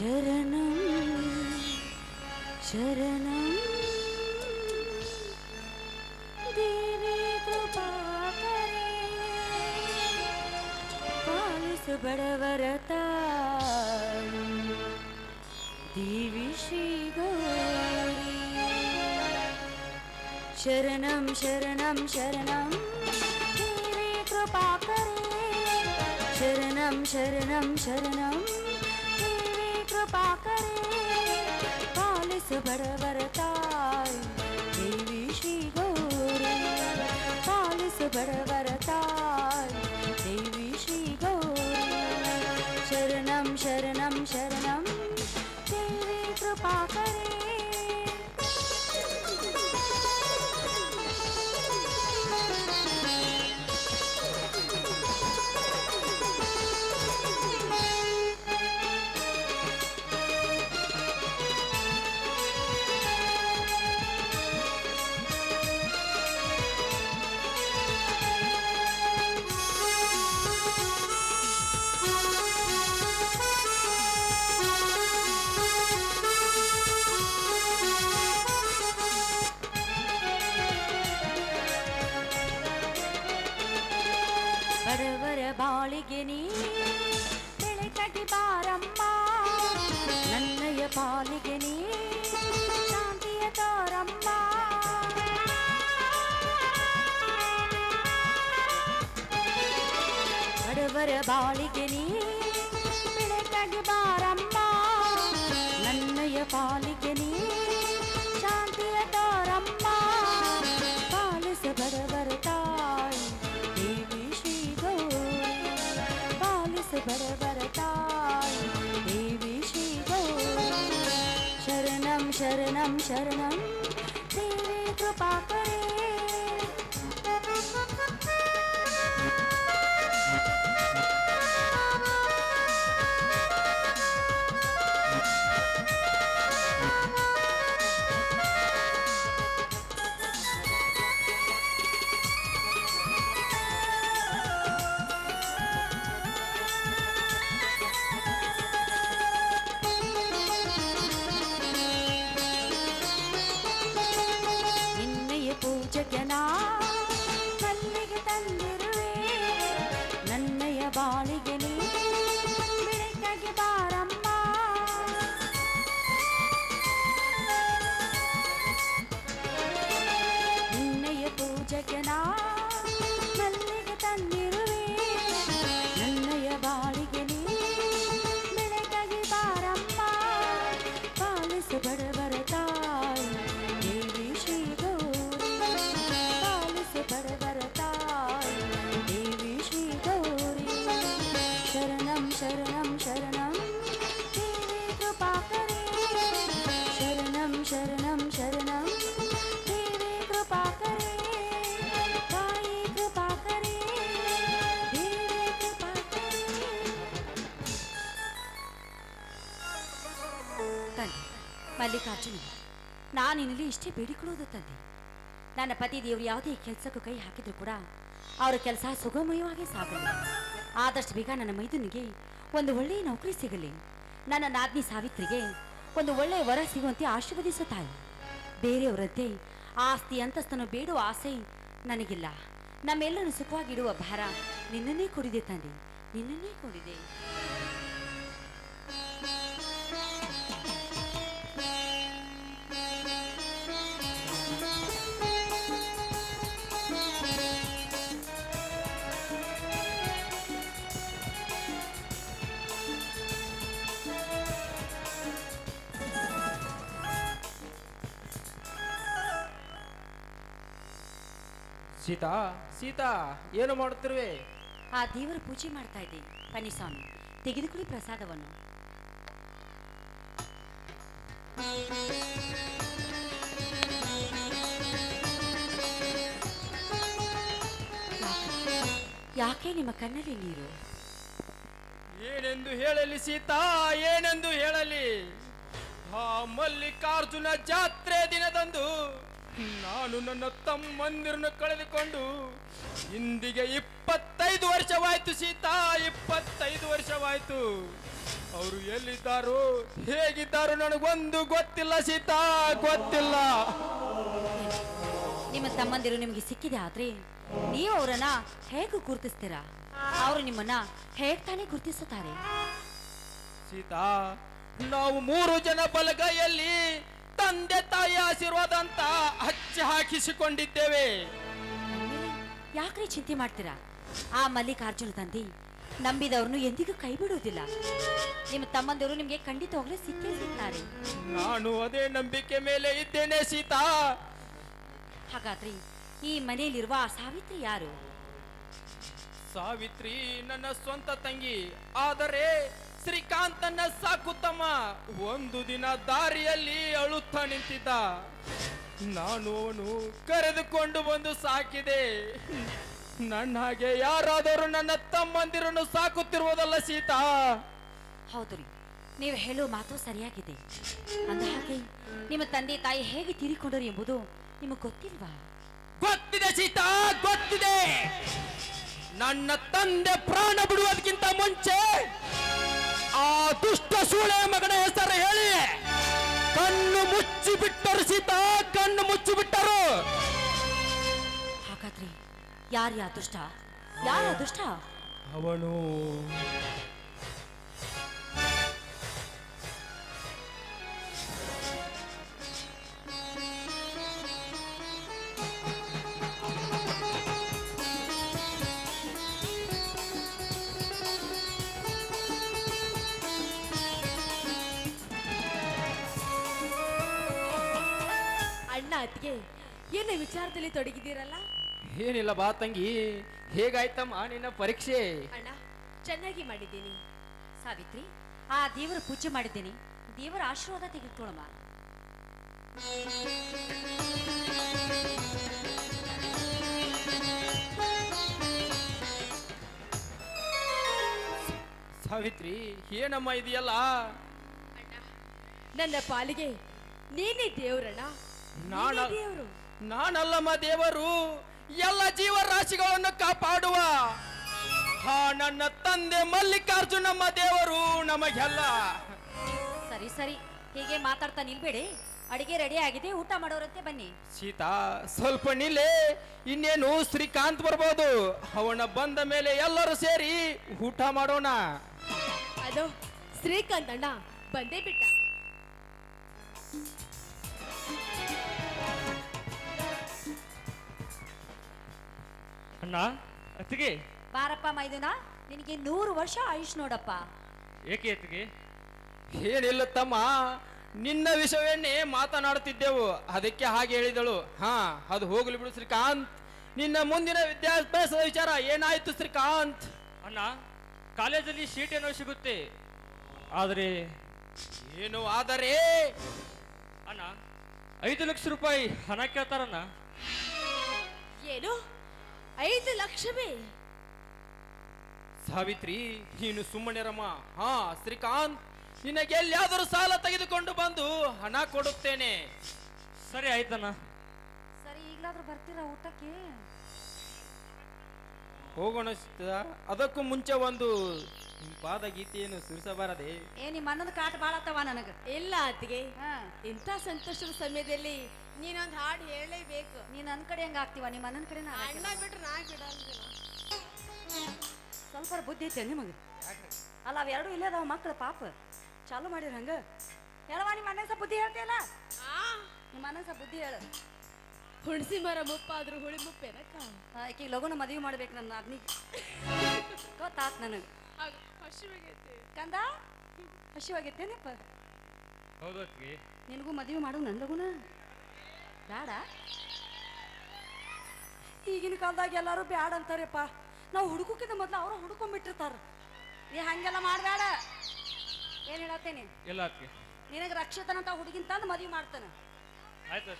शरणं शरणं। देवी कृपा करे, पालिस बड़वरता। देवी श्री गौरी शरणं शरणं शरणं। देवी कृपा करे। शरणं शरणं शरणं। कृपा करे पालिस बरवरताय देवी श्री गौरी पालिस बरवरताय देवी श्री गौरी शरणम शरणं शरणं। देवी कृपा करे கருவர பாலிகை நீ பிழை கட்டி பாரம்மா. நன்னைய பாலிகை நீ சாந்திய தாரம்மா. கருவர பாலிகை நீ பிழை கட்டி பாரம்மா. நன்னைய பாலிகை शरणं शरणं। देवी कृपा करे। ಶರಣಂ ಶರಣಂ. ತಾಯಿ ತಂದೆ, ಮಲ್ಲಿಕಾರ್ಜುನ, ನಾನು ಇಲ್ಲಿ ಇಷ್ಟೇ ಬೇಡಿಕೊಳ್ಳೋದು ತಂದೆ. ನನ್ನ ಪತಿ ದೇವರು ಯಾವುದೇ ಕೆಲಸಕ್ಕೂ ಕೈ ಹಾಕಿದ್ರು ಕೂಡ ಅವರ ಕೆಲಸ ಸುಗಮಯವಾಗಿ ಸಾಗಲಿ. ಆದಷ್ಟು ಬೇಗ ನನ್ನ ಮೈದುನಿಗೆ ಒಂದು ಒಳ್ಳೆಯ ನೌಕರಿ ಸಿಗಲಿ. ನನ್ನ ನಾದ್ನಿ ಸಾವಿತ್ರಿಗೆ ಒಂದು ಒಳ್ಳೆಯ ವರ ಸಿಗುವಂತೆ ಆಶೀರ್ವದಿಸು ತಾಯಿ. ಬೇರೆಯವರಂತೆ ಆಸ್ತಿ ಅಂತಸ್ತನ್ನು ಬೇಡುವ ಆಸೆ ನನಗಿಲ್ಲ. ನಮ್ಮೆಲ್ಲರನ್ನು ಸುಖವಾಗಿಡುವ ಭಾರ ನಿನ್ನನ್ನೇ ಕೊಡಿದೆ ತಂದೆ, ನಿನ್ನನ್ನೇ ಕೊಡಿದೆ. ಸೀತಾ ಸೀತಾ ಏನು ಮಾಡುತ್ತಿರುವೆ? ಆ ದೇವರ ಪೂಜೆ ಮಾಡ್ತಾ ಇದ್ದೀನಿ ಬನ್ನಿ ಸ್ವಾಮಿ ತೆಗೆದುಕೊಳ್ಳಿ ಪ್ರಸಾದವನ್ನು. ಯಾಕೆ- ಯಾಕೆ ನಿಮ್ಮ ಕಣ್ಣಲ್ಲಿ ನೀರು? ಏನೆಂದು ಹೇಳಲಿ ಸೀತಾ ಏನೆಂದು ಹೇಳಲಿ? ಆ ಮಲ್ಲಿಕಾರ್ಜುನ ಜಾತ್ರೆ ದಿನದಂದು ನಾನು ನನ್ನ ತಮ್ಮಂದಿರನ್ನು ಕಳೆದುಕೊಂಡು ಇಂದಿಗೆ ಇಪ್ಪತ್ತೈದು ವರ್ಷವಾಯ್ತು ಸೀತಾ ಇಪ್ಪತ್ತೈದು ವರ್ಷವಾಯ್ತು. ಅವರು ಎಲ್ಲಿದ್ದಾರೋ ಹೇಗಿದ್ದಾರೋ ನನಗೊಂದು ಗೊತ್ತಿಲ್ಲ ಸೀತಾ ಗೊತ್ತಿಲ್ಲ. ನಿಮ್ಮ ತಮ್ಮಂದಿರು ನಿಮಗೆ ಸಿಕ್ಕಿದೆ ಆದ್ರೆ ನೀವು ಅವರನ್ನ ಹೇಗೆ ಗುರುತಿಸ್ತೀರಾ? ಅವರು ನಿಮ್ಮನ್ನ ಹೇಗೆ ತಾನೇ ಗುರುತಿಸುತ್ತಾರೆ? ಸೀತಾ ನಾವು ಮೂರು ಜನ ಬಲಗೈಯಲ್ಲಿ ತಂದೆ ತಾಯಿ ಆಶೀರ್ವಾದ ಅಂತ ಹಚ್ಚಿ ಹಾಕಿಸಿಕೊಂಡಿದ್ದೇವೆ. ಯಾಕ್ರಿ ಚಿಂತೆ ಮಾಡ್ತೀರಾ? ಆ ಮಲ್ಲಿಕಾರ್ಜುನ ತಂದೆ ನಂಬಿದವ್ರನ್ನು ಎಂದಿಗೂ ಕೈ ಬಿಡುವುದಿಲ್ಲ ನಿಮ್ಮ ತಮ್ಮಂದಿರು ನಿಮಗೆ ಖಂಡಿತವಾಗ್ಲೇ ಸಿಕ್ಕೇ ಸಿಗ್ತಾರೆ ನಾನು ಅದೇ ನಂಬಿಕೆ ಮೇಲೆ ಇದ್ದೇನೆ ಸೀತಾ. ಹಾಗಾದ್ರೆ ಈ ಮನೆಯಲ್ಲಿರುವ ಆ ಸಾವಿತ್ರಿ ಯಾರು? ಸಾವಿತ್ರಿ ನನ್ನ ಸ್ವಂತ ತಂಗಿ. ಆದರೆ ಶ್ರೀಕಾಂತನ ಸಾಕುತ್ತಮ್ಮ ಒಂದು ದಿನ ದಾರಿಯಲ್ಲಿ ಅಳುತ್ತಾ ನಿಂತಿದ್ದ. ನಾನು ಅವನು ಕರೆದುಕೊಂಡು ಬಂದು ಸಾಕಿದೆ. ನನ್ನ ಹಾಗೆ ಯಾರಾದರೂ ನನ್ನ ತಮ್ಮಂದಿರನ್ನು ಸಾಕುತ್ತಿರುವುದಲ್ಲ ಸೀತಾ. ಹೌದು ರೀ. ನೀವು ಹೇಳೋ ಮಾತು ಸರಿಯಾಗಿದೆ. ಅಂದ ಹಾಗೆ ನಿಮ್ಮ ತಂದೆ ತಾಯಿ ಹೇಗೆ ತೀರಿಕೊಂಡರು ಎಂಬುದು ನಿಮಗೆ ಗೊತ್ತಿಲ್ವಾ? ಗೊತ್ತಿದೆ ಸೀತಾ ಗೊತ್ತಿದೆ. ನನ್ನ ತಂದೆ ಪ್ರಾಣ ಬಿಡುವುದಕ್ಕಿಂತ ಮುಂಚೆ ಆ ದುಷ್ಟ ಸೂಳೆ ಮಗನ ಹೆಸರು ಹೇಳಿ. ಕಣ್ಣು ಮುಚ್ಚಿ ಬಿಟ್ಟರು ಸೀತಾ ಕಣ್ಣು ಮುಚ್ಚಿ ಬಿಟ್ಟರು ಹಾಗಾದ್ರೆ ಯಾರ್ಯಾ ದುಷ್ಟ? ಯಾರ ದುಷ್ಟ? ಅವನು ಅತ್ತಿಗೆ ಏನು ವಿಚಾರದಲ್ಲಿ ತೊಡಗಿದ್ದೀರಲ್ಲ? ಏನಿಲ್ಲ ಬಾ ತಂಗಿ ಹೇಗಾಯ್ತಮ್ಮ ನಿನ್ನ ಪರೀಕ್ಷೆ? ಅಣ್ಣ ಚೆನ್ನಾಗಿ ಮಾಡಿದ್ದೀನಿ. ಸಾವಿತ್ರಿ ಆ ದೇವರ ಪೂಜೆ ಮಾಡಿದ್ದೀನಿ. ದೇವರ ಆಶೀರ್ವಾದ ತೆಗೆದುಕೊಳ್ಳಮ್ಮ ಸಾವಿತ್ರಿ ಏನಮ್ಮ ಇದೆಯಲ್ಲ? ನನ್ನ ಪಾಲಿಗೆ ನೀನೇ ದೇವ್ರಣ್ಣ. ನಾನಲ್ಲಮ್ಮ ದೇವರು ಎಲ್ಲ ಜೀವರಾಶಿಗಳನ್ನು ಕಾಪಾಡುವ ಹಾ ನನ್ನ ತಂದೆ ಮಲ್ಲಿಕಾರ್ಜುನಮ್ಮ ದೇವರು ನಮಗೆಲ್ಲ. ಸರಿ ಸರಿ. ಹೀಗೆ ಮಾತಾಡ್ತಾ ನಿಲ್ಬೇಡಿ. ಅಡಿಗೆ ರೆಡಿ ಆಗಿದೆ ಊಟ ಮಾಡೋರಂತೆ ಬನ್ನಿ. ಸೀತಾ ಸ್ವಲ್ಪ ನಿಲ್ಲೆ ಇನ್ನೇನು ಶ್ರೀಕಾಂತ್ ಬರ್ಬೋದು. ಅವನ ಬಂದ ಮೇಲೆ ಎಲ್ಲರೂ ಸೇರಿ ಊಟ ಮಾಡೋಣ. ಅದು ಶ್ರೀಕಾಂತ್ ಅಣ್ಣ ಬಂದೇ ಬಿಟ್ಟ. ಅಣ್ಣ ಅತ್ತಿಗೆ. ಬಾರಪ್ಪ ಮೈದುನ ನಿನಗೆ ನೂರು ವರ್ಷ ಆಯುಷ್ ನೋಡಪ್ಪ. ಏಕೆ ಅತ್ತಿಗೆ? ಏನಿಲ್ಲ ತಮ್ಮ ನಿನ್ನ ವಿಷಯವನ್ನೇ ಮಾತನಾಡುತ್ತಿದ್ದೆವು. ಅದಕ್ಕೆ ಹಾಗೆ ಹೇಳಿದಳು. ಹಾ ಅದು ಹೋಗಲಿ ಬಿಡು ಶ್ರೀಕಾಂತ್. ನಿನ್ನ ಮುಂದಿನ ವಿದ್ಯಾಭ್ಯಾಸದ ವಿಚಾರ ಏನಾಯ್ತು ಶ್ರೀಕಾಂತ್? ಅಣ್ಣ ಕಾಲೇಜಲ್ಲಿ ಶೀಟ್ ಏನೋ ಸಿಗುತ್ತೆ. ಆದರೆ ಏನು ಆದರೆ? ಅಣ್ಣ ಐದು ಲಕ್ಷ ರೂಪಾಯಿ ಹಣ ಕೇಳ್ತಾರಣ್ಣ. ಏನು? ಐದು ಲಕ್ಷವೇ? ಸಾವಿತ್ರಿ ನೀನು ಸುಮ್ಮನಿರಮ್ಮ ಹಾ ಶ್ರೀಕಾಂತ್ ನಿನಗೆ ಎಲ್ಲಿಯಾದರೂ ಸಾಲ ತೆಗೆದುಕೊಂಡು ಬಂದು ಹಣ ಕೊಡುತ್ತೇನೆ. ಸರಿ ಆಯ್ತಣ್ಣ. ಸರಿ ಈಗಲಾದ್ರೂ ಬರ್ತೀರಾ ಊಟಕ್ಕೆ? ಹೋಗೋಣ ಅದಕ್ಕೂ ಮುಂಚೆ ಒಂದು ಪಾದ ಗೀತೆಯನ್ನು ಸುರಿಸಬಾರದೆ? ಏ ನಿಮ್ಮ ಅನ್ನದ ಕಾಟ ಬಾಳತ್ತವ ನನಗೆ. ಇಲ್ಲ ಅತ್ತಿಗೆ. ಹಾ. ಇಂಥ ಸಂತೋಷದ ಸಮಯದಲ್ಲಿ ನೀನೊಂದು ಹಾಡು ಹೇಳಲೇಬೇಕು. ನೀನ್ ನನ್ನ ಕಡೆ ಹೆಂಗ ಆಗ್ತೀವ? ನಿಮ್ಮ ಅಣ್ಣನ ಕಡೆ ನಾನ್ ಅಣ್ಣ. ಬಿಟ್ರೆ ನಾ ಬಿಡಲ್ಲ ಸ್ವಲ್ಪ ಬುದ್ಧಿ ಐತೆ ನಿಮಗೆ? ಅಲ್ಲ ಅವೆರಡು ಇಲ್ಲೇ ಅದಾವ ಮಕ್ಕಳು ಪಾಪ. ಚಾಲು ಮಾಡಿರ ಹಂಗ. ಹೇಳವ ನಿಮ್ಮ ಅಣ್ಣ ಸ್ವಲ್ಪ ಬುದ್ಧಿ ಹೇಳ್ತೀಯಲ್ಲ ನಿಮ್ಮ ಅಣ್ಣ ಸ್ವಲ್ಪ ಬುದ್ಧಿ ಹೇಳ. ಹುಣಸಿ ಮರ ಮುಪ್ಪಾದ್ರೂ ಹುಳಿ ಮುಪ್ಪೇನಕ್ಕ? ಆಕೆ ಲಗುನ ಮದುವೆ ಮಾಡ್ಬೇಕು ನನ್ನ ಅಗ್ನಿಗೆ. ಗೊತ್ತಾತ್ ನನಗೆ. ಕಂದ? ಹಸಿವಾಗೈತೇನಪ್ಪ ನಿನಗೂ ಮದುವೆ ಮಾಡು ನನ್ನ ಲಗುನ ಬೇಡ. ಈಗಿನ ಕಾಲದಾಗ ಎಲ್ಲರೂ ಬ್ಯಾಡ ಅಂತಾರಪ್ಪ. ನಾವು ಹುಡುಕಕ್ಕಿಂತ ಮೊದಲು ಅವರು ಹುಡ್ಕೊಂಡ್ಬಿಟ್ಟಿರ್ತಾರ. ನೀ ಹಂಗೆಲ್ಲ ಮಾಡಬೇಡ ಏನು ಹೇಳತ್ತೇನೆ? ಇಲ್ಲ ಅತ್ತಿಗೆ ನಿನಗೆ ರಕ್ಷಿತನಂತ ಹುಡುಗಿನ ತಂದು ಮದುವೆ ಮಾಡ್ತಾನೆ. ಆಯ್ತು